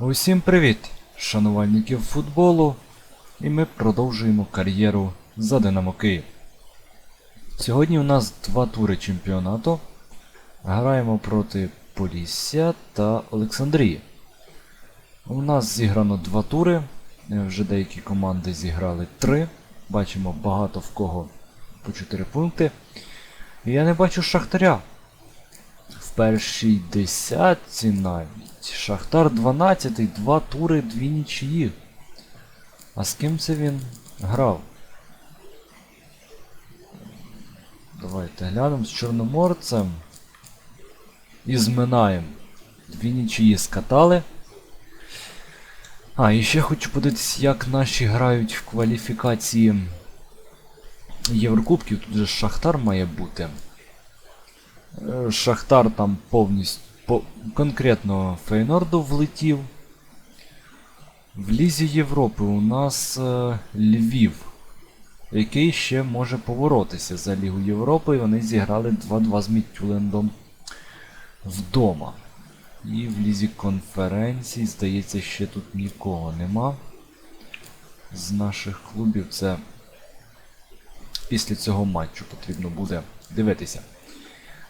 Усім привіт, шанувальників футболу, і ми продовжуємо кар'єру за Динамо Київ. Сьогодні у нас два тури чемпіонату. Граємо проти Полісся та Олександрії. У нас зіграно два тури. е, Вже деякі команди зіграли три. Бачимо багато в кого по 4 пункти. Я не бачу Шахтаря. Першій десятці навіть. Шахтар 12, два тури, дві нічиї. А з ким це він грав? Давайте глянемо з Чорноморцем. І з Минаєм. Дві нічиї скатали. А, і ще хочу подивитися, як наші грають в кваліфікації Єврокубків. Тут же Шахтар має бути. Е, Шахтар там повністю по, конкретно Фейнорду влетів. В Лізі Європи у нас е, Львів, який ще може поворотися за Лігу Європи, і вони зіграли 2-2 з Міттюлендом вдома. І в Лізі конференцій, здається, ще тут нікого нема. З наших клубів це після цього матчу потрібно буде дивитися.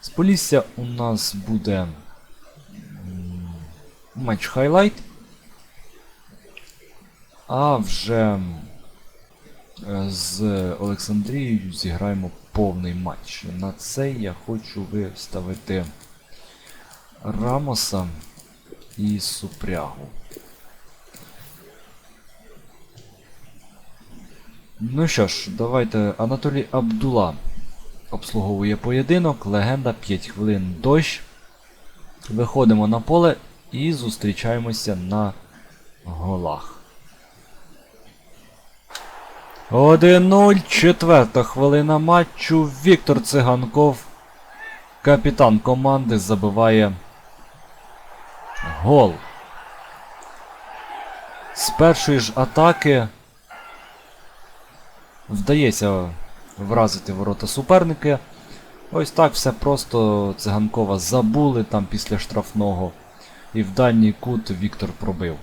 З Полісся у нас буде матч хайлайт. А вже е, з Олександрією зіграємо повний матч. На це я хочу виставити Рамоса і Супрягу. Ну що ж, давайте Анатолій Абдула обслуговує поєдинок, легенда 5 хвилин дощ. Виходимо на поле і зустрічаємося на голах. 1-0, четверта хвилина матчу. Віктор Циганков, капітан команди, забиває гол. З першої ж атаки вдається вразити ворота суперники. Ось так все просто циганкова забули там після штрафного. І в дальній кут Віктор пробив.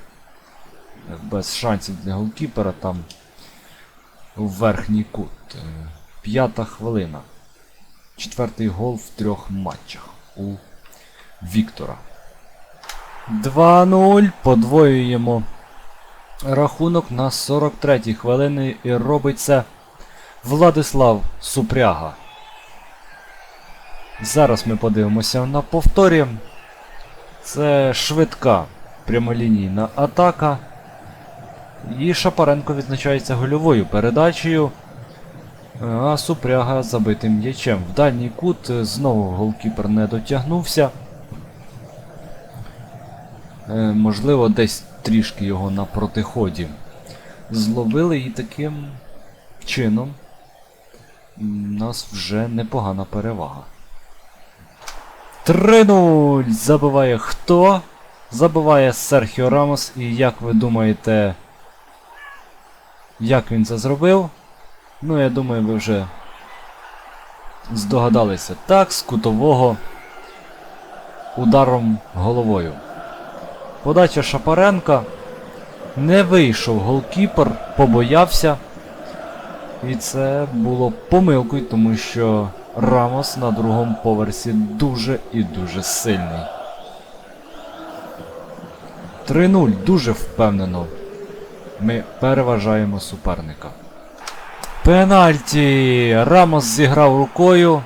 Без шансів для голкіпера там в верхній кут. П'ята хвилина. Четвертий гол в трьох матчах у Віктора. 2-0. Подвоюємо рахунок на 43-й хвилини і робить це Владислав Супряга. Зараз ми подивимося на повторі. Це швидка прямолінійна атака. І Шапаренко відзначається гольовою передачею. А Супряга забитим м'ячем. В дальній кут е, знову голкіпер не дотягнувся. Е, можливо, десь трішки його на протиході. Зловили і таким чином у нас вже непогана перевага. 3-0! Забиває хто? Забиває Серхіо Рамос. І як ви думаєте, як він це зробив? Ну, я думаю, ви вже здогадалися. Так, з кутового ударом головою. Подача Шапаренка. Не вийшов голкіпер, побоявся. І це було помилкою, тому що Рамос на другому поверсі дуже і дуже сильний. 3-0 дуже впевнено. Ми переважаємо суперника. Пенальті! Рамос зіграв рукою.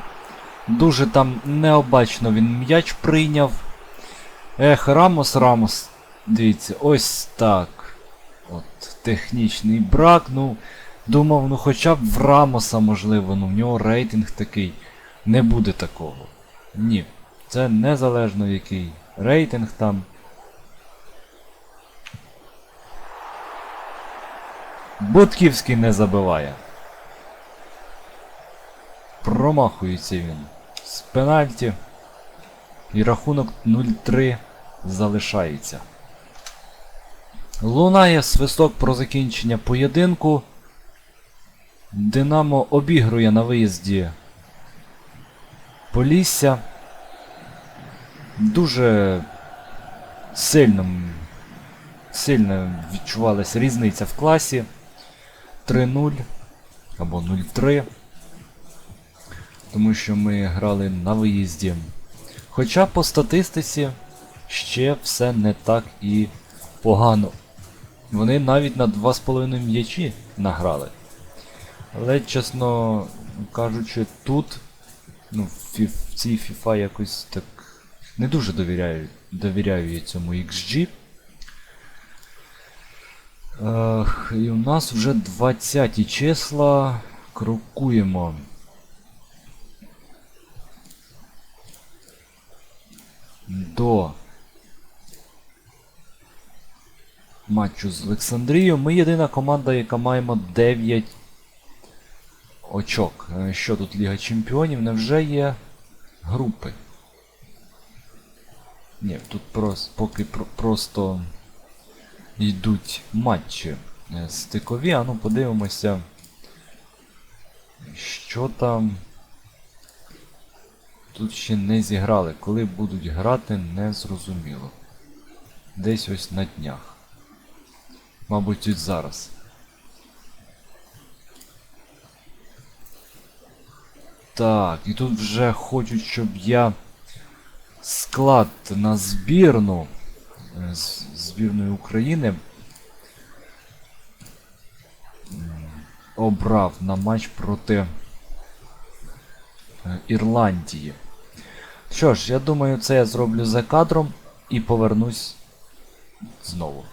Дуже там необачно він м'яч прийняв. Ех, Рамос, Рамос. Дивіться, ось так. От, технічний брак. Ну, думав, ну хоча б в Рамоса, можливо, ну в нього рейтинг такий. Не буде такого. Ні. Це незалежно який рейтинг там. Будківський не забиває. Промахується він з пенальті. І рахунок 0-3 залишається. Лунає свисток про закінчення поєдинку. Динамо обігрує на виїзді Полісся. Дуже сильно сильно відчувалася різниця в класі 3-0 або 0-3. Тому що ми грали на виїзді. Хоча по статистиці ще все не так і погано. Вони навіть на 2,5 м'ячі награли. Але, чесно кажучи, тут, ну, в, цій FIFA якось так не дуже довіряю, довіряю я цьому XG. Ех, і у нас вже 20 числа. Крокуємо. До матчу з Олександрією. Ми єдина команда, яка маємо 9 очок. Е, Що тут Ліга Чемпіонів? Невже є групи? Ні, тут прос, поки просто йдуть матчі е, стикові. А ну подивимося, що там. Тут ще не зіграли. Коли будуть грати, не зрозуміло. Десь ось на днях. Мабуть, тут зараз. Так, і тут вже хочуть, щоб я склад на збірну е, з збірної України обрав на матч проти е, Ірландії. Що ж, я думаю, це я зроблю за кадром і повернусь знову.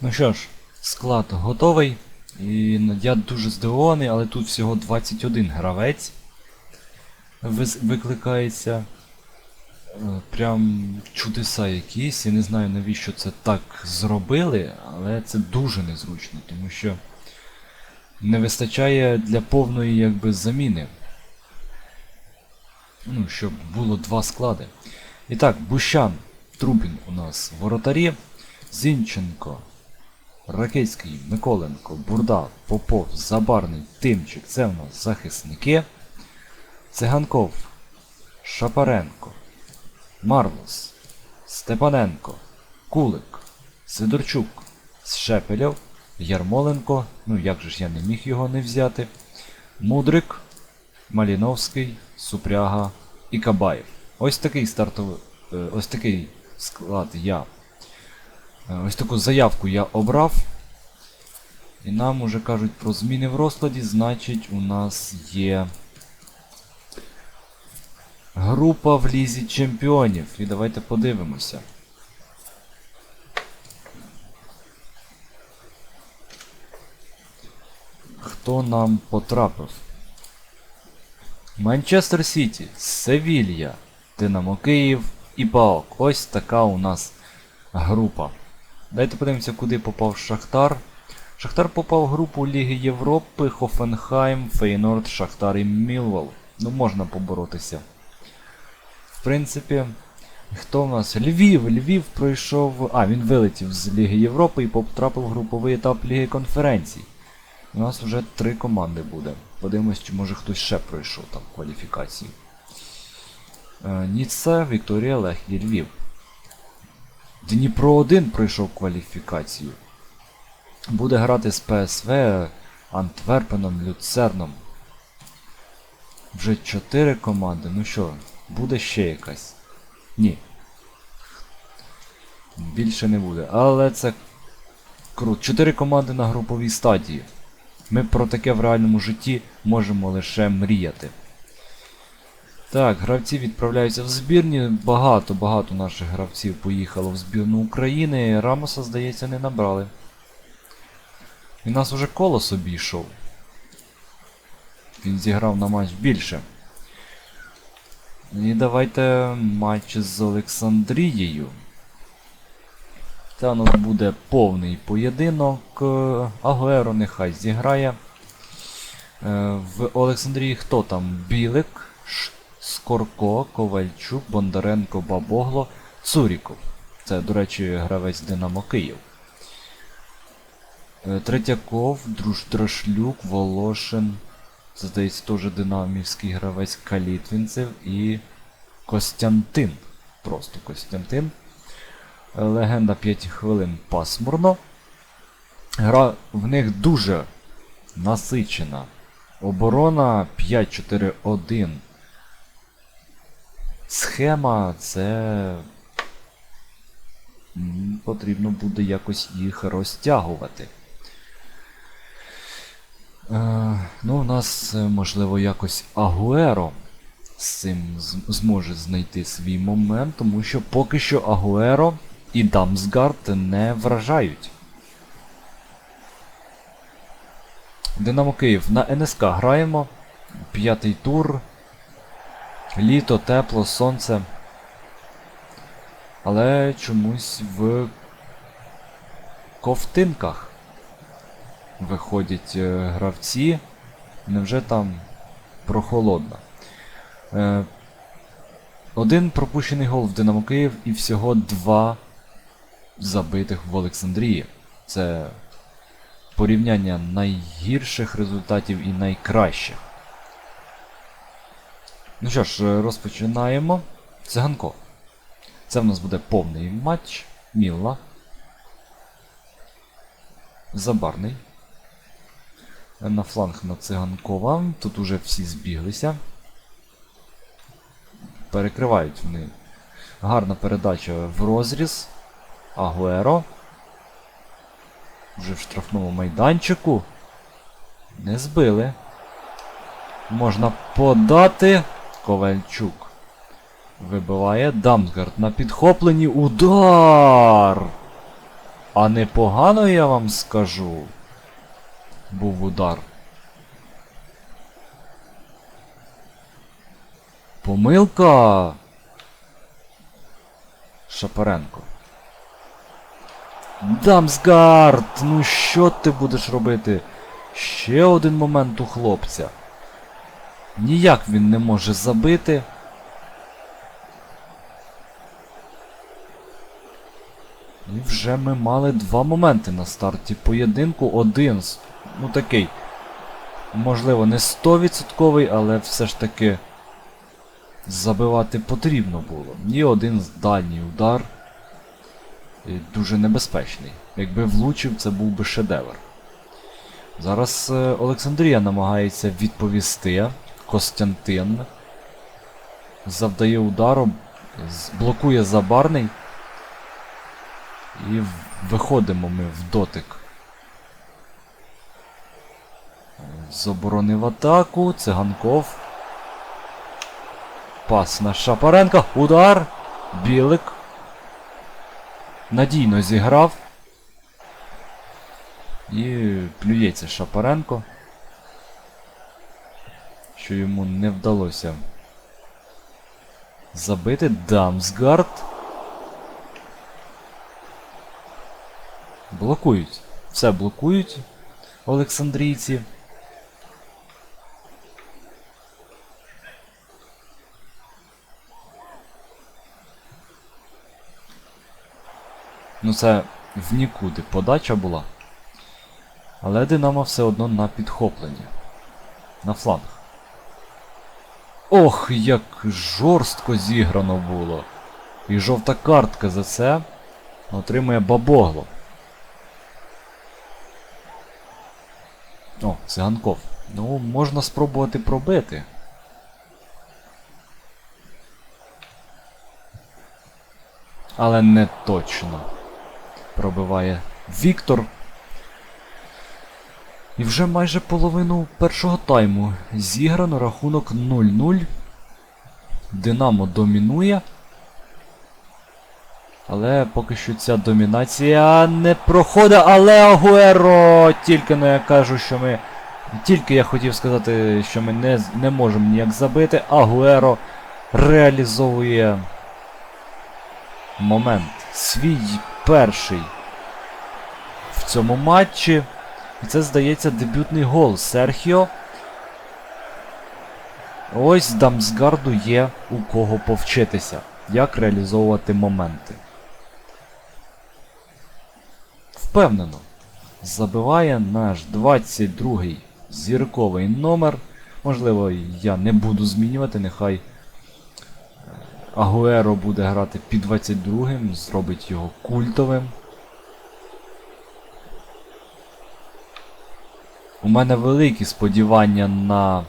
Ну що ж, склад готовий. І я дуже здивований, але тут всього 21 гравець викликається. Е, Прям чудеса якісь. Я не знаю навіщо це так зробили, але це дуже незручно, тому що не вистачає для повної якби заміни. Ну, щоб було два склади. І так, Бущан, Трубін у нас воротарі, Зінченко, Ракецький, Миколенко, Бурда, Попов, Забарний, Тимчик. Це у нас захисники. Циганков, Шапаренко, Марлос, Степаненко, Кулик, Сидорчук, Шепелєв, Ярмоленко, ну як же ж я не міг його не взяти, Мудрик, Маліновський, Супряга і Кабаєв. Ось такий стартовий, е, ось такий склад я. Е, Ось таку заявку я обрав. І нам уже кажуть про зміни в розкладі, значить у нас є група в лізі чемпіонів. І давайте подивимося. Хто нам потрапив? Манчестер Сіті, Севілья, Динамо Київ і Паок. Ось така у нас група. Дайте подивимося, куди попав Шахтар. Шахтар попав в групу Ліги Європи, Хофенхайм, Фейнорд, Шахтар і Мілвол. Ну, можна поборотися. В принципі, хто в нас? Львів. Львів пройшов. А, він вилетів з Ліги Європи і потрапив в груповий етап Ліги конференцій. У нас вже три команди буде. Подивимось, чи може хтось ще пройшов там кваліфікації. Е, Ніце, Вікторія, Лех і Львів. Дніпро 1 пройшов кваліфікацію. Буде грати з ПСВ, Антверпеном, Люцерном. Вже 4 команди. Ну що, буде ще якась? Ні. Більше не буде. Але це круто. 4 команди на груповій стадії. Ми про таке в реальному житті можемо лише мріяти. Так, гравці відправляються в збірні. Багато-багато наших гравців поїхало в збірну України. Рамоса, здається, не набрали. Він нас уже колос обійшов. Він зіграв на матч більше. І давайте матч з Олександрією. Це у нас буде повний поєдинок. Агуеро нехай зіграє. Е, В Олександрії хто там? Білик, Скорко, Ковальчук, Бондаренко, Бабогло, Цуріков. Це, до речі, гравець Динамо Київ. Е, Третьяков, Друж Дрошлюк, Волошин. Це, здається, теж динамівський гравець Калітвінцев і Костянтин. Просто Костянтин. Легенда 5 хвилин пасмурно. Гра в них дуже насичена. Оборона 5-4-1. Схема це. Потрібно буде якось їх розтягувати. Е, ну, у нас, е, можливо, якось Агуеро з цим зможе знайти свій момент, тому що поки що Агуеро і Дамсгард не вражають. Динамо Київ на НСК граємо. П'ятий тур. Літо, тепло, сонце. Але чомусь в ковтинках виходять е, гравці. Невже там прохолодно? Е, один пропущений гол в Динамо Київ і всього два забитих в Олександрії. Це порівняння найгірших результатів і найкращих. Ну що ж, е, розпочинаємо. Циганко. Це в нас буде повний матч. Мілла. Забарний. На фланг на циганкова. Тут уже всі збіглися. Перекривають вони. Гарна передача в розріз. Агуеро. Вже в штрафному майданчику. Не збили. Можна подати. Ковальчук. Вибиває Дамсгард на підхопленні. Удар! А непогано я вам скажу. Був удар. Помилка. Шапаренко. Дамсгард! Ну що ти будеш робити? Ще один момент у хлопця. Ніяк він не може забити. І вже ми мали два моменти на старті поєдинку. Один, з- ну такий, можливо, не 100%, але все ж таки забивати потрібно було. І один дальній удар. І дуже небезпечний. Якби влучив, це був би шедевр. Зараз е, Олександрія намагається відповісти. Костянтин завдає удару, блокує забарний. І виходимо ми в дотик. З оборони в атаку. Циганков. Пас на Шапаренка. Удар. Білик. Надійно зіграв. І плюється Шапаренко. Що йому не вдалося забити Дамсгард. Блокують. Все блокують Олександрійці. Ну це в нікуди подача була. Але Динамо все одно на підхопленні. На фланг. Ох, як жорстко зіграно було. І жовта картка за це отримує бабогло. О, циганков. Ну, можна спробувати пробити. Але не точно. Пробиває Віктор. І вже майже половину першого тайму зіграно рахунок 0-0. Динамо домінує. Але поки що ця домінація не проходить, але Агуеро! Тільки но я кажу, що ми. Тільки я хотів сказати, що ми не, не можемо ніяк забити. Агуеро реалізовує момент. Свій перший в цьому матчі. І це, здається, дебютний гол Серхіо. Ось Дамсгарду є у кого повчитися, як реалізовувати моменти. Впевнено, забиває наш 22-й зірковий номер. Можливо, я не буду змінювати, нехай е, Агуеро буде грати під 22-м, зробить його культовим. У мене великі сподівання на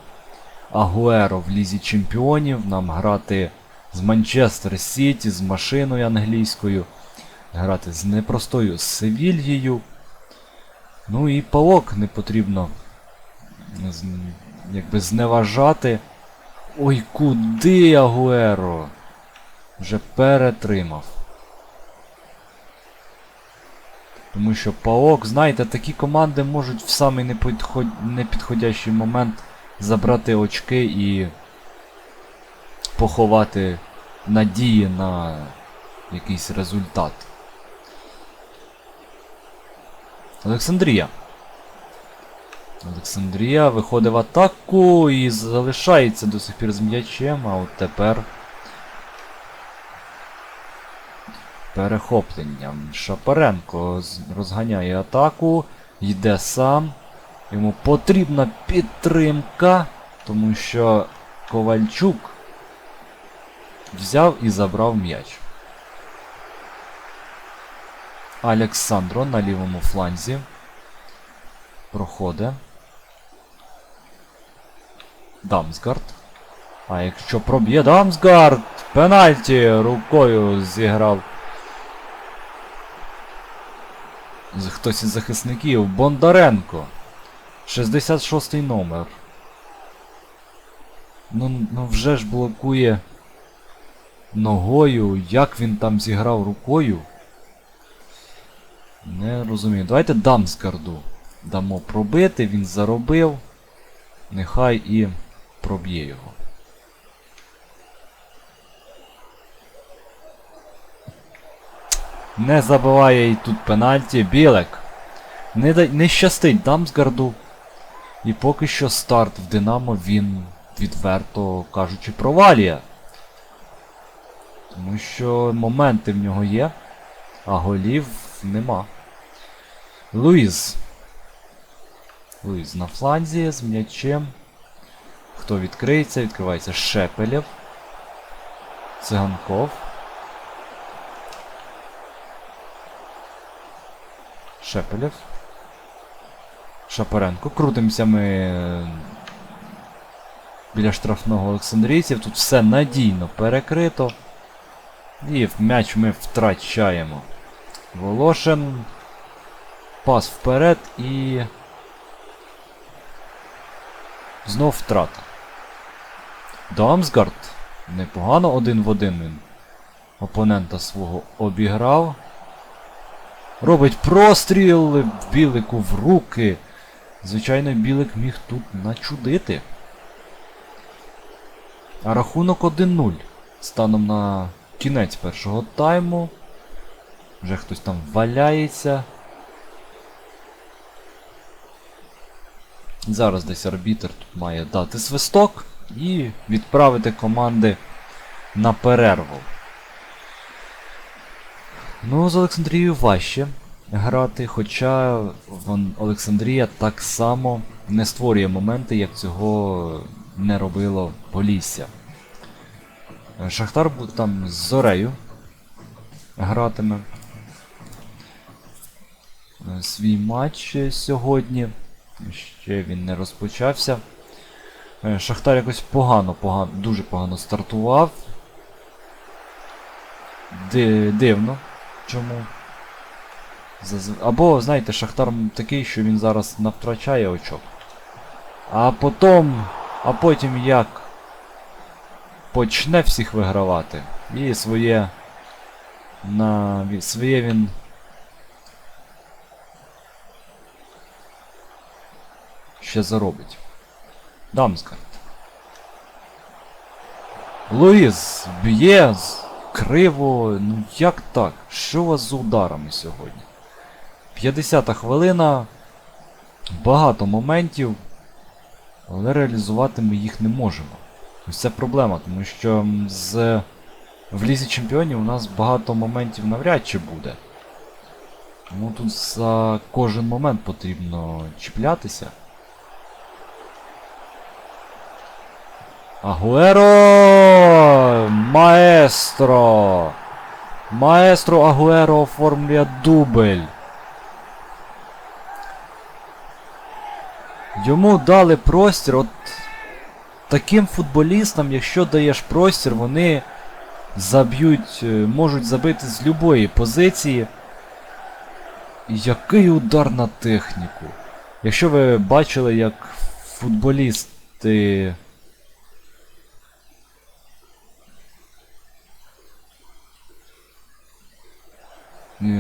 Агуеро в Лізі Чемпіонів. Нам грати з Манчестер Сіті, з машиною англійською, грати з непростою Севільєю. Ну і палок не потрібно якби зневажати. Ой, куди Агуеро? Вже перетримав. Тому що Паок, знаєте, такі команди можуть в самий непідход... непідходящий момент забрати очки і поховати надії на якийсь результат. Олександрія. Олександрія виходить в атаку і залишається до сих пір з м'ячем, а от тепер. Перехоплення. Шапаренко розганяє атаку, йде сам. Йому потрібна підтримка, тому що Ковальчук взяв і забрав м'яч. Александро на лівому фланзі. Проходить. Дамсгард. А якщо проб'є Дамсгард, пенальті рукою зіграв. з- Хтось із захисників. Бондаренко. 66-й номер. Ну, ну вже ж блокує ногою. Як він там зіграв рукою? Не розумію. Давайте Дамсгарду дамо пробити, він заробив. Нехай і проб'є його. Не забиває і тут пенальті. Білек. Не, не щастить Дамсгарду. І поки що старт в Динамо він, відверто кажучи, провалює. Тому що моменти в нього є, а голів нема. Луїз. Луїз на фланзі з м'ячем. Хто відкриється? Відкривається Шепелєв. Циганков. Шепелєв. Шапаренко. Крутимося ми е, біля штрафного Олександрійців. Тут все надійно перекрито. І м'яч ми втрачаємо. Волошин. Пас вперед і. Знов втрата. Дамсгард. Непогано один в один він. Опонента свого обіграв. Робить простріл Білику в руки. Звичайно, Білик міг тут начудити. А рахунок 1-0. Станом на кінець першого тайму. Вже хтось там валяється. Зараз десь арбітр тут має дати свисток і відправити команди на перерву. Ну, з Олександрією важче грати, хоча вон, Олександрія так само не створює моменти, як цього не робило Полісся. Шахтар буде там з Зорею гратиме свій матч сьогодні. Ще він не розпочався. Шахтар якось погано, погано, дуже погано стартував. Ди- дивно. Чому? Або, знаєте, Шахтар такий, що він зараз навтрачає очок. А потім. А потім як почне всіх вигравати. І своє. На... Своє він. Ще заробить. Дамскарт. Луїз б'є криво. Ну як так? Що у вас з ударами сьогодні? 50 хвилина. Багато моментів. Але реалізувати ми їх не можемо. Ось це проблема, тому що з... в Лізі Чемпіонів у нас багато моментів навряд чи буде. Тому тут за кожен момент потрібно чіплятися. Агуеро! Маестро! Маестро Агуеро оформлює дубль. Йому дали простір, от таким футболістам, якщо даєш простір, вони заб'ють, е, можуть забити з любої позиції. Який удар на техніку. Якщо ви бачили, як футболісти.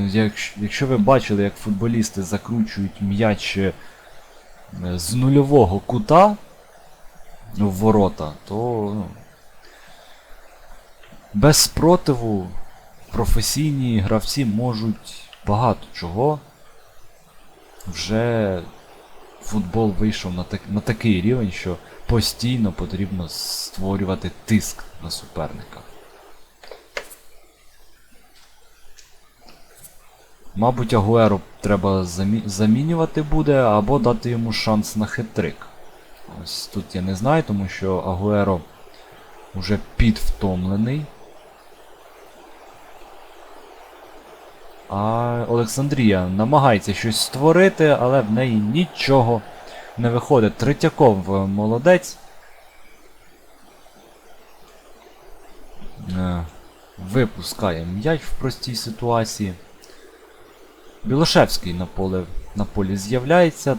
Якщо, якщо ви бачили, як футболісти закручують м'яч е, з нульового кута в ворота, то ну, без спротиву професійні гравці можуть багато чого. Вже футбол вийшов на, так, на такий рівень, що постійно потрібно створювати тиск на суперника. Мабуть, Агуеро треба замі... замінювати буде або дати йому шанс на хитрик. Ось тут я не знаю, тому що Агуеро вже підвтомлений. А Олександрія намагається щось створити, але в неї нічого не виходить. Третьяков е, молодець. Е, Випускає м'яч в простій ситуації. Білошевський на, поле, на полі з'являється.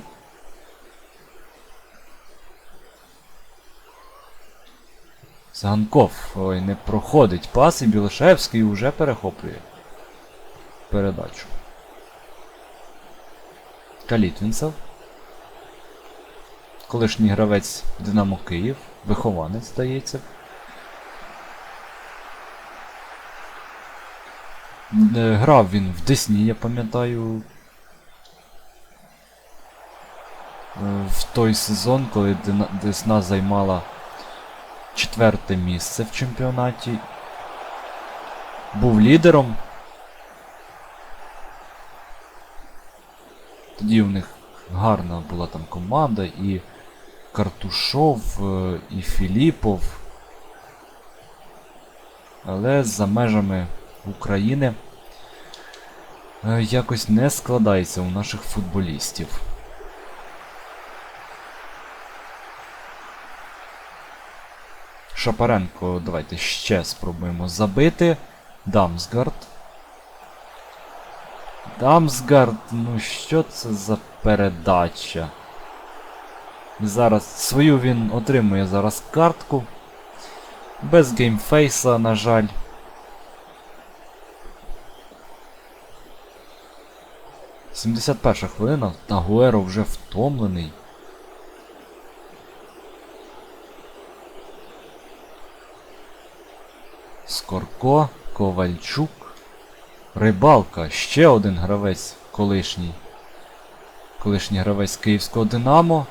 Циганков ой, не проходить пас і Білошевський вже перехоплює передачу. Калітвінцев. Колишній гравець Динамо Київ. Вихованець, здається. Грав він в Десні, я пам'ятаю. е, В той сезон, коли Десна займала четверте місце в чемпіонаті. Був лідером. Тоді у них гарна була там команда, і Картушов, е, і Філіпов. Але за межами України е, якось не складається у наших футболістів. Шапаренко, давайте ще спробуємо забити. Дамсгард. Дамсгард, ну що це за передача? Зараз свою він отримує зараз картку. Без геймфейса, на жаль. Сімдесят перша хвилина, Агуеро вже втомлений. Скорко, Ковальчук. Рибалка, ще один гравець колишній. Колишній гравець Київського Динамо.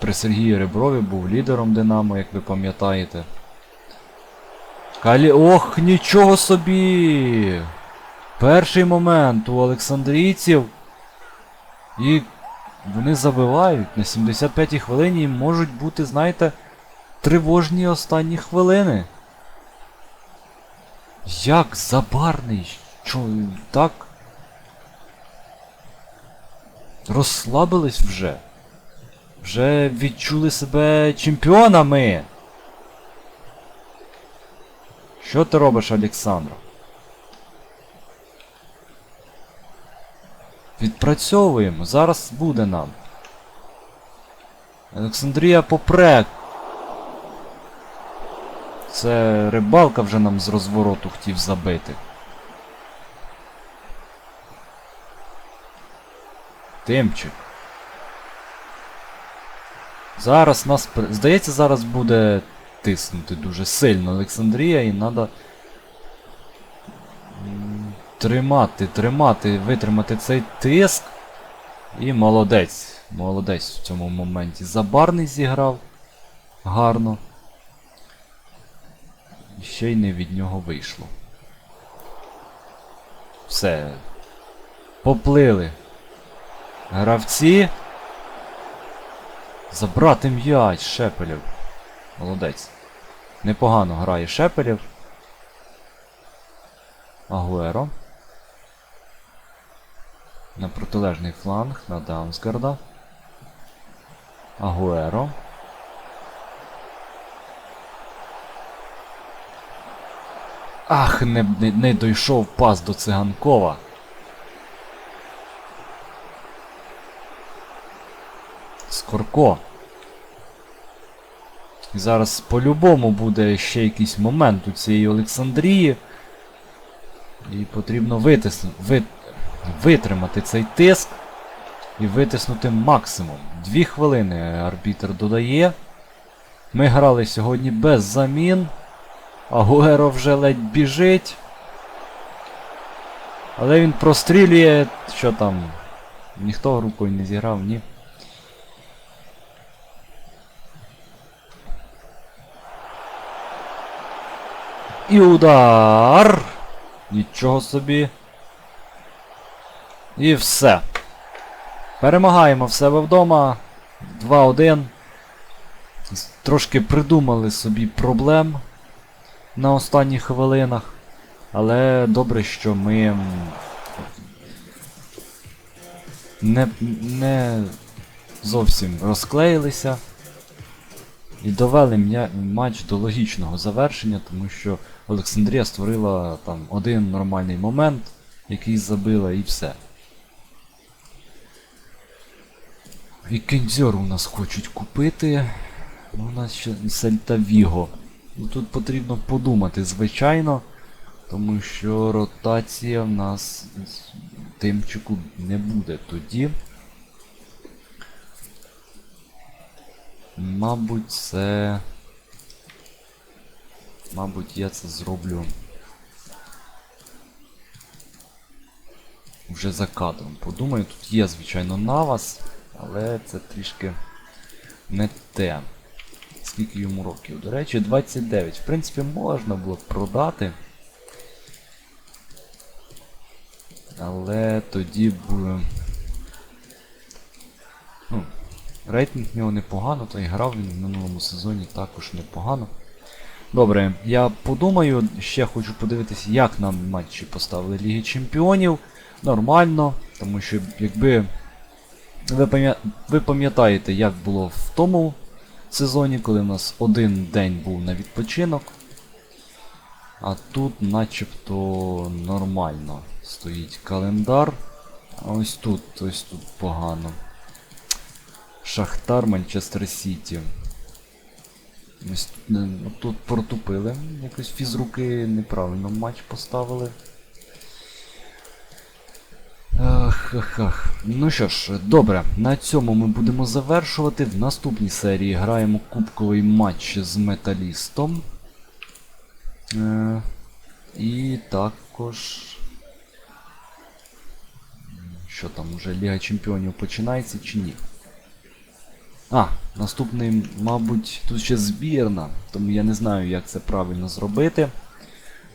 При Сергії Реброві був лідером Динамо, як ви пам'ятаєте. Калі... Ох, нічого собі! Перший момент у Олександрійців. І вони забивають на 75-й хвилині і можуть бути, знаєте, тривожні останні хвилини. Як забарний? Що так? Розслабились вже? Вже відчули себе чемпіонами. Що ти робиш, Олександра? Відпрацьовуємо, зараз буде нам. Олександрія попре. Це рибалка вже нам з розвороту хотів забити. Тимчик. Зараз нас. Здається, зараз буде тиснути дуже сильно Олександрія і треба тримати, тримати, витримати цей тиск. І молодець. Молодець в цьому моменті. Забарний зіграв гарно. І ще й не від нього вийшло. Все. Поплили. Гравці. Забрати м'яч, Шепелєв. Молодець. Непогано грає Шепелєв. Агуеро. На протилежний фланг на Даунсгарда. Агуеро. Ах, не, не, не дійшов пас до циганкова. Скорко. І зараз по-любому буде ще якийсь момент у цієї Олександрії. І потрібно витис... ви... витримати цей тиск і витиснути максимум. Дві хвилини арбітр додає. Ми грали сьогодні без замін. Агуеро вже ледь біжить. Але він прострілює. Що там? Ніхто рукою не зіграв, ні. І удар! Нічого собі. І все. Перемагаємо в себе вдома. 2-1. Трошки придумали собі проблем на останніх хвилинах. Але добре, що ми не, не зовсім розклеїлися і довели матч до логічного завершення, тому що Олександрія створила там один нормальний момент, який забила, і все. І Кензьор у нас хочуть купити. Ну, у нас ще Сельта Віго. Ну, тут потрібно подумати, звичайно, тому що ротація в нас Тимчику не буде тоді. Мабуть, це. Мабуть, я це зроблю. Вже за кадром. Подумаю, тут є, звичайно, навас, але це трішки не те. Скільки йому років? До речі, 29. В принципі, можна було б продати. Але тоді б. Ну, рейтинг в нього непогано, та й грав він в минулому сезоні також непогано. Добре, я подумаю, ще хочу подивитися, як нам матчі поставили Ліги Чемпіонів. Нормально, тому що якби ви пам'ятаєте, як було в тому сезоні, коли в нас один день був на відпочинок. А тут начебто нормально стоїть календар. А ось тут, ось тут погано. Шахтар, Манчестер Сіті. Ось е, тут протупили. Якось фізруки неправильно матч поставили. Ах, ах, ах. Ну що ж, добре, на цьому ми будемо завершувати. В наступній серії граємо кубковий матч з металістом. Е, і також. Що там, уже Ліга Чемпіонів починається чи ні? А, наступний, мабуть, тут ще збірна, тому я не знаю, як це правильно зробити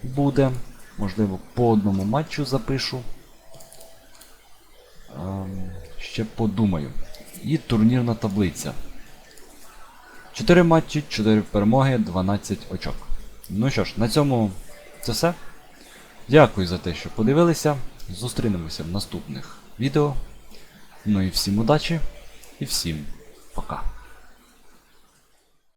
буде. Можливо, по одному матчу запишу. Ем, ще подумаю. І турнірна таблиця. 4 матчі, 4 перемоги, 12 очок. Ну що ж, на цьому це все. Дякую за те, що подивилися. Зустрінемося в наступних відео. Ну і всім удачі і всім пока.